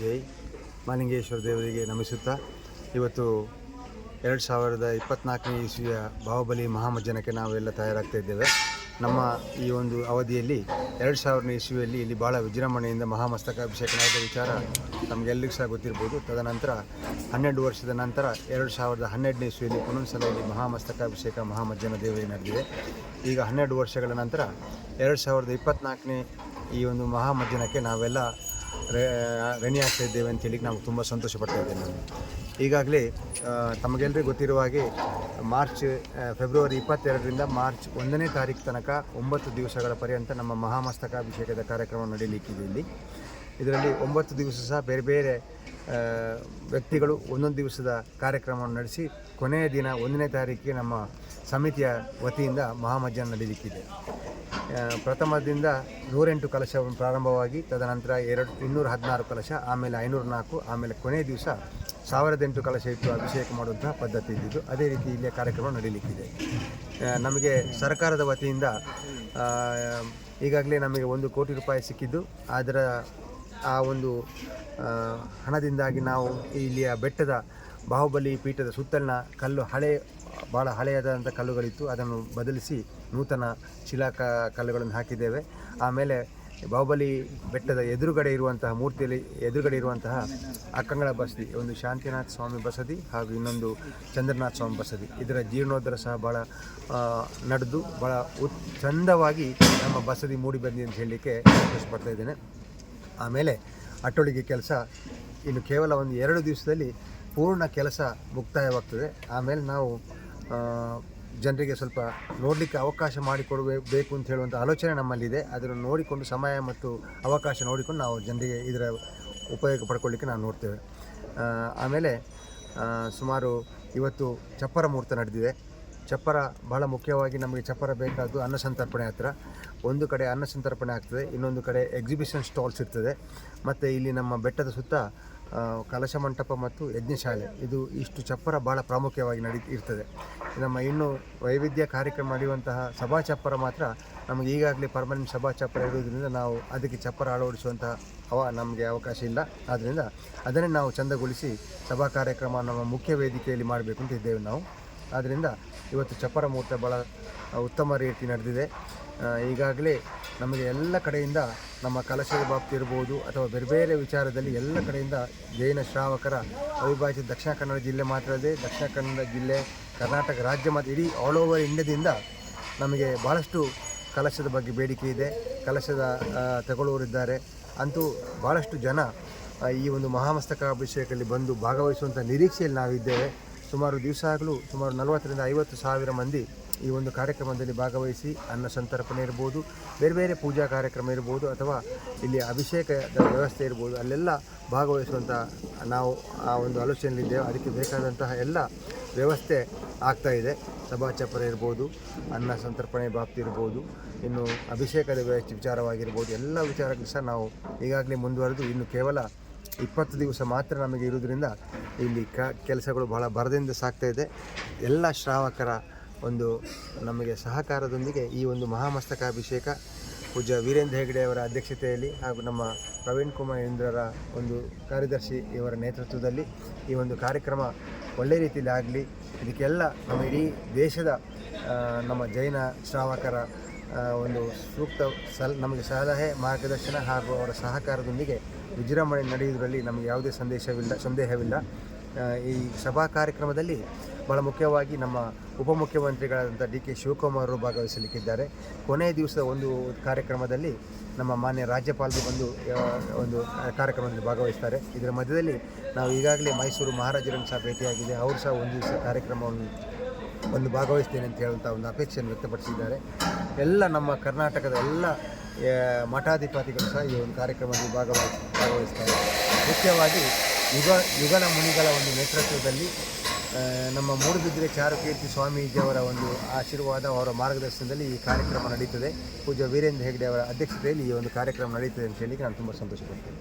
ಜೈ ಮಾಲಿಂಗೇಶ್ವರ ದೇವರಿಗೆ ನಮಿಸುತ್ತಾ ಇವತ್ತು ಎರಡು ಸಾವಿರದ ಇಪ್ಪತ್ನಾಲ್ಕನೇ ಇಸ್ವಿಯ ಬಾಹುಬಲಿ ಮಹಾಮಜ್ಜನಕ್ಕೆ ನಾವೆಲ್ಲ ತಯಾರಾಗ್ತಾ ಇದ್ದೇವೆ. ನಮ್ಮ ಈ ಒಂದು ಅವಧಿಯಲ್ಲಿ ಎರಡು ಸಾವಿರನೇ ಇಸ್ವಿಯಲ್ಲಿ ಇಲ್ಲಿ ಭಾಳ ವಿಜೃಂಭಣೆಯಿಂದ ಮಹಾಮಸ್ತಕಾಭಿಷೇಕ ನಡೆದ ವಿಚಾರ ನಮಗೆಲ್ಲರಿಗೂ ಸಹ ಗೊತ್ತಿರ್ಬೋದು. ತದನಂತರ ಹನ್ನೆರಡು ವರ್ಷದ ನಂತರ ಎರಡು ಸಾವಿರದ ಹನ್ನೆರಡನೇ ಇಸ್ವಿಯಲ್ಲಿ ಸಲ ಇಲ್ಲಿ ಮಹಾಮಸ್ತಕಾಭಿಷೇಕ ಮಹಾಮಜ್ಜನ ದೇವರಿಗೆ ನಡೆದಿದೆ. ಈಗ ಹನ್ನೆರಡು ವರ್ಷಗಳ ನಂತರ ಎರಡು ಸಾವಿರದ ಇಪ್ಪತ್ನಾಲ್ಕನೇ ಈ ಒಂದು ಮಹಾಮಜ್ಜನಕ್ಕೆ ನಾವೆಲ್ಲ ರೆಣಿ ಆಗ್ತಾ ಇದ್ದೇವೆ ಅಂತೇಳಿ ನಾವು ತುಂಬ ಸಂತೋಷ ಪಡ್ತಾ ಇದ್ದೇವೆ ನಾನು. ಈಗಾಗಲೇ ತಮಗೆಲ್ಲರಿಗೂ ಗೊತ್ತಿರುವ ಹಾಗೆ ಮಾರ್ಚ್ ಫೆಬ್ರವರಿ ಇಪ್ಪತ್ತೆರಡರಿಂದ ಮಾರ್ಚ್ ಒಂದನೇ ತಾರೀಕು ತನಕ ಒಂಬತ್ತು ದಿವಸಗಳ ಪರ್ಯಂತ ನಮ್ಮ ಮಹಾಮಸ್ತಕಾಭಿಷೇಕದ ಕಾರ್ಯಕ್ರಮ ನಡೆಯಲಿಕ್ಕಿದೆ ಇಲ್ಲಿ. ಇದರಲ್ಲಿ ಒಂಬತ್ತು ದಿವಸ ಸಹ ಬೇರೆ ಬೇರೆ ವ್ಯಕ್ತಿಗಳು ಒಂದೊಂದು ದಿವಸದ ಕಾರ್ಯಕ್ರಮವನ್ನು ನಡೆಸಿ ಕೊನೆಯ ದಿನ ಒಂದನೇ ತಾರೀಕಿಗೆ ನಮ್ಮ ಸಮಿತಿಯ ವತಿಯಿಂದ ಮಹಾಮಜ್ಜನ ನಡೀಲಿಕ್ಕಿದೆ. ಪ್ರಥಮದಿಂದ ನೂರೆಂಟು ಕಲಶ ಪ್ರಾರಂಭವಾಗಿ ತದನಂತರ ಎರಡು, ಇನ್ನೂರ ಹದಿನಾರು ಕಲಶ, ಆಮೇಲೆ ಐನೂರ ನಾಲ್ಕು, ಆಮೇಲೆ ಕೊನೆಯ ದಿವಸ ಸಾವಿರದ ಎಂಟು ಕಲಶ ಇಟ್ಟು ಅಭಿಷೇಕ ಮಾಡುವಂತಹ ಪದ್ಧತಿ ಇದ್ದಿದ್ದು. ಅದೇ ರೀತಿ ಇಲ್ಲಿಯ ಕಾರ್ಯಕ್ರಮ ನಡೀಲಿಕ್ಕಿದೆ. ನಮಗೆ ಸರ್ಕಾರದ ವತಿಯಿಂದ ಈಗಾಗಲೇ ನಮಗೆ ಒಂದು ಕೋಟಿ ರೂಪಾಯಿ ಸಿಕ್ಕಿದ್ದು. ಅದರ ಆ ಒಂದು ಹಣದಿಂದಾಗಿ ನಾವು ಇಲ್ಲಿಯ ಬೆಟ್ಟದ ಬಾಹುಬಲಿ ಪೀಠದ ಸುತ್ತಲಿನ ಕಲ್ಲು ಹಳೆ ಭಾಳ ಹಳೆಯದಾದಂಥ ಕಲ್ಲುಗಳಿತ್ತು. ಅದನ್ನು ಬದಲಿಸಿ ನೂತನ ಶಿಲಾ ಕಲ್ಲುಗಳನ್ನು ಹಾಕಿದ್ದೇವೆ. ಆಮೇಲೆ ಬಾಹುಬಲಿ ಬೆಟ್ಟದ ಎದುರುಗಡೆ ಇರುವಂತಹ ಮೂರ್ತಿಯಲ್ಲಿ ಎದುರುಗಡೆ ಇರುವಂತಹ ಅಕ್ಕಂಗಳ ಬಸದಿ, ಒಂದು ಶಾಂತಿನಾಥ ಸ್ವಾಮಿ ಬಸದಿ ಹಾಗೂ ಇನ್ನೊಂದು ಚಂದ್ರನಾಥ ಸ್ವಾಮಿ ಬಸದಿ. ಇದರ ಜೀರ್ಣೋದ್ಧರ ಸಹ ಭಾಳ ನಡೆದು ಭಾಳ ಉತ್, ಚಂದವಾಗಿ ನಮ್ಮ ಬಸದಿ ಮೂಡಿ ಬಂದಿದೆ ಅಂತ ಹೇಳಲಿಕ್ಕೆ ಸಂತೋಷಪಡ್ತಾ ಇದ್ದೇನೆ. ಆಮೇಲೆ ಅಟ್ಟೊಳಿಗೆ ಕೆಲಸ ಇನ್ನು ಕೇವಲ ಒಂದು ಎರಡು ದಿವಸದಲ್ಲಿ ಪೂರ್ಣ ಕೆಲಸ ಮುಕ್ತಾಯವಾಗ್ತದೆ. ಆಮೇಲೆ ನಾವು ಜನರಿಗೆ ಸ್ವಲ್ಪ ನೋಡಲಿಕ್ಕೆ ಅವಕಾಶ ಮಾಡಿಕೊಡಬೇಕು ಬೇಕು ಅಂತ ಹೇಳುವಂಥ ಆಲೋಚನೆ ನಮ್ಮಲ್ಲಿದೆ. ಅದನ್ನು ನೋಡಿಕೊಂಡು ಸಮಯ ಮತ್ತು ಅವಕಾಶ ನೋಡಿಕೊಂಡು ನಾವು ಜನರಿಗೆ ಇದರ ಉಪಯೋಗ ಪಡ್ಕೊಳ್ಳಿಕ್ಕೆ ನಾವು ನೋಡ್ತೇವೆ. ಆಮೇಲೆ ಸುಮಾರು ಇವತ್ತು ಚಪ್ಪರ ಮುಹೂರ್ತ ನಡೆದಿದೆ. ಚಪ್ಪರ ಬಹಳ ಮುಖ್ಯವಾಗಿ ನಮಗೆ ಚಪ್ಪರ ಬೇಕಾದ್ದು ಅನ್ನ ಸಂತರ್ಪಣೆ ಹತ್ರ. ಒಂದು ಕಡೆ ಅನ್ನ ಸಂತರ್ಪಣೆ ಆಗ್ತದೆ, ಇನ್ನೊಂದು ಕಡೆ ಎಕ್ಸಿಬಿಷನ್ ಸ್ಟಾಲ್ಸ್ ಇರ್ತದೆ. ಮತ್ತು ಇಲ್ಲಿ ನಮ್ಮ ಬೆಟ್ಟದ ಸುತ್ತ ಕಲಶ ಮಂಟಪ ಮತ್ತು ಯಜ್ಞಶಾಲೆ. ಇದು ಇಷ್ಟು ಚಪ್ಪರ ಭಾಳ ಪ್ರಾಮುಖ್ಯವಾಗಿ ನಡಿ, ಇರ್ತದೆ. ನಮ್ಮ ಇನ್ನು ವೈವಿಧ್ಯ ಕಾರ್ಯಕ್ರಮ ನಡೆಯುವಂತಹ ಸಭಾ ಚಪ್ಪರ ಮಾತ್ರ ನಮಗೆ ಈಗಾಗಲೇ ಪರ್ಮನೆಂಟ್ ಸಭಾ ಚಪ್ಪರ ಇರುವುದರಿಂದ ನಾವು ಅದಕ್ಕೆ ಚಪ್ಪರ ಅಳವಡಿಸುವಂತಹ ಅವ, ನಮಗೆ ಅವಕಾಶ ಇಲ್ಲ. ಆದ್ದರಿಂದ ಅದನ್ನೇ ನಾವು ಚಂದಗೊಳಿಸಿ ಸಭಾ ಕಾರ್ಯಕ್ರಮ ನಮ್ಮ ಮುಖ್ಯ ವೇದಿಕೆಯಲ್ಲಿ ಮಾಡಬೇಕು ಅಂತ ಇದ್ದೇವೆ ನಾವು. ಆದ್ದರಿಂದ ಇವತ್ತು ಚಪ್ಪರ ಮುಹೂರ್ತ ಭಾಳ ಉತ್ತಮ ರೀತಿ ನಡೆದಿದೆ. ಈಗಾಗಲೇ ನಮಗೆ ಎಲ್ಲ ಕಡೆಯಿಂದ ನಮ್ಮ ಕಲಶದ ಬಾಪ್ತಿ ಇರ್ಬೋದು ಅಥವಾ ಬೇರೆ ಬೇರೆ ವಿಚಾರದಲ್ಲಿ ಎಲ್ಲ ಕಡೆಯಿಂದ ಜೈನ ಶ್ರಾವಕರ ಅವಿಭಾಜ್ಯ ದಕ್ಷಿಣ ಕನ್ನಡ ಜಿಲ್ಲೆ ಮಾತ್ರ ಅಲ್ಲದೆ ದಕ್ಷಿಣ ಕನ್ನಡ ಜಿಲ್ಲೆ, ಕರ್ನಾಟಕ ರಾಜ್ಯ ಮತ್ತು ಇಡೀ ಆಲ್ ಓವರ್ ಇಂಡಿಯಾದಿಂದ ನಮಗೆ ಭಾಳಷ್ಟು ಕಲಶದ ಬಗ್ಗೆ ಬೇಡಿಕೆ ಇದೆ. ಕಲಶದ ತಗೊಳ್ಳೋರಿದ್ದಾರೆ ಅಂತೂ ಭಾಳಷ್ಟು ಜನ ಈ ಒಂದು ಮಹಾಮಸ್ತಕ ಅಭಿಷೇಕದಲ್ಲಿ ಬಂದು ಭಾಗವಹಿಸುವಂಥ ನಿರೀಕ್ಷೆಯಲ್ಲಿ ನಾವಿದ್ದೇವೆ. ಸುಮಾರು ದಿವಸ ಆಗಲೂ ಸುಮಾರು ನಲವತ್ತರಿಂದ ಐವತ್ತು ಸಾವಿರ ಮಂದಿ ಈ ಒಂದು ಕಾರ್ಯಕ್ರಮದಲ್ಲಿ ಭಾಗವಹಿಸಿ ಅನ್ನ ಸಂತರ್ಪಣೆ ಇರ್ಬೋದು, ಬೇರೆ ಬೇರೆ ಪೂಜಾ ಕಾರ್ಯಕ್ರಮ ಇರ್ಬೋದು ಅಥವಾ ಇಲ್ಲಿ ಅಭಿಷೇಕದ ವ್ಯವಸ್ಥೆ ಇರ್ಬೋದು, ಅಲ್ಲೆಲ್ಲ ಭಾಗವಹಿಸುವಂಥ ನಾವು ಆ ಒಂದು ಆಲೋಚನೆಯಲ್ಲಿದ್ದೇವೆ ಅದಕ್ಕೆ ಬೇಕಾದಂತಹ ಎಲ್ಲ ವ್ಯವಸ್ಥೆ ಆಗ್ತಾ ಇದೆ. ಸಭಾ ಚಪ್ಪರ ಇರ್ಬೋದು, ಅನ್ನ ಸಂತರ್ಪಣೆ ಬಾಪ್ತಿ ಇರ್ಬೋದು, ಇನ್ನು ಅಭಿಷೇಕದ ವ್ಯವಸ್ಥೆ ವಿಚಾರವಾಗಿರ್ಬೋದು, ಎಲ್ಲ ವಿಚಾರಕ್ಕೂ ಸಹ ನಾವು ಈಗಾಗಲೇ ಮುಂದುವರೆದು ಇನ್ನು ಕೇವಲ ಇಪ್ಪತ್ತು ದಿವಸ ಮಾತ್ರ ನಮಗೆ ಇರೋದ್ರಿಂದ ಇಲ್ಲಿ ಕ ಕೆಲಸಗಳು ಬಹಳ ಬರದಿಂದ ಸಾಗ್ತಾ ಇದೆ. ಎಲ್ಲ ಶ್ರಾವಕರ ಒಂದು ನಮಗೆ ಸಹಕಾರದೊಂದಿಗೆ ಈ ಒಂದು ಮಹಾಮಸ್ತಕಾಭಿಷೇಕ ಪೂಜ್ಯ ವೀರೇಂದ್ರ ಹೆಗಡೆ ಅವರ ಅಧ್ಯಕ್ಷತೆಯಲ್ಲಿ ಹಾಗೂ ನಮ್ಮ ಪ್ರವೀಣ್ ಕುಮಾರ್ ಇಂದ್ರರ ಒಂದು ಕಾರ್ಯದರ್ಶಿ ಇವರ ನೇತೃತ್ವದಲ್ಲಿ ಈ ಒಂದು ಕಾರ್ಯಕ್ರಮ ಒಳ್ಳೆ ರೀತಿಯಲ್ಲಿ ಆಗಲಿ, ಇದಕ್ಕೆಲ್ಲ ನಮ್ಮ ಇಡೀ ದೇಶದ ನಮ್ಮ ಜೈನ ಶ್ರಾವಕರ ಒಂದು ಸೂಕ್ತ ಸಲ, ನಮಗೆ ಸಲಹೆ, ಮಾರ್ಗದರ್ಶನ ಹಾಗೂ ಅವರ ಸಹಕಾರದೊಂದಿಗೆ ವಿಜೃಂಭಣೆ ನಡೆಯುವುದರಲ್ಲಿ ನಮಗೆ ಯಾವುದೇ ಸಂದೇಶವಿಲ್ಲ, ಸಂದೇಹವಿಲ್ಲ. ಈ ಸಭಾ ಕಾರ್ಯಕ್ರಮದಲ್ಲಿ ಬಹಳ ಮುಖ್ಯವಾಗಿ ನಮ್ಮ ಉಪಮುಖ್ಯಮಂತ್ರಿಗಳಾದಂಥ ಡಿ ಕೆ ಶಿವಕುಮಾರ್ ಅವರು ಭಾಗವಹಿಸಲಿಕ್ಕಿದ್ದಾರೆ. ಕೊನೆಯ ದಿವಸದ ಒಂದು ಕಾರ್ಯಕ್ರಮದಲ್ಲಿ ನಮ್ಮ ಮಾನ್ಯ ರಾಜ್ಯಪಾಲರು ಬಂದು ಒಂದು ಕಾರ್ಯಕ್ರಮದಲ್ಲಿ ಭಾಗವಹಿಸ್ತಾರೆ. ಇದರ ಮಧ್ಯದಲ್ಲಿ ನಾವು ಈಗಾಗಲೇ ಮೈಸೂರು ಮಹಾರಾಜರನ್ನು ಸಹ ಭೇಟಿಯಾಗಿದೆ. ಅವರು ಸಹ ಒಂದು ದಿವಸ ಕಾರ್ಯಕ್ರಮವನ್ನು ಒಂದು ಭಾಗವಹಿಸ್ತೇನೆ ಅಂತ ಹೇಳುವಂಥ ಒಂದು ಅಪೇಕ್ಷೆಯನ್ನು ವ್ಯಕ್ತಪಡಿಸಿದ್ದಾರೆ. ಎಲ್ಲ ನಮ್ಮ ಕರ್ನಾಟಕದ ಎಲ್ಲ ಮಠಾಧಿಪತಿಗಳು ಸಹ ಈ ಒಂದು ಕಾರ್ಯಕ್ರಮದಲ್ಲಿ ಭಾಗವಹಿಸಿ, ಭಾಗವಹಿಸ್ತಾರೆ. ಮುಖ್ಯವಾಗಿ ಯುಗ ಯುಗಲ ಮುನಿಗಳ ಒಂದು ನೇತೃತ್ವದಲ್ಲಿ ನಮ್ಮ ಮೂಡುಬಿದ್ರೆ ಚಾರುಕೀರ್ತಿ ಸ್ವಾಮೀಜಿಯವರ ಒಂದು ಆಶೀರ್ವಾದ ಅವರ ಮಾರ್ಗದರ್ಶನದಲ್ಲಿ ಈ ಕಾರ್ಯಕ್ರಮ ನಡೀತದೆ. ಪೂಜ್ಯ ವೀರೇಂದ್ರ ಹೆಗ್ಡೆ ಅವರ ಅಧ್ಯಕ್ಷತೆಯಲ್ಲಿ ಈ ಒಂದು ಕಾರ್ಯಕ್ರಮ ನಡೀತದೆ ಅಂತ ಹೇಳಿ ನಾನು ತುಂಬ ಸಂತೋಷಪಡ್ತೇನೆ.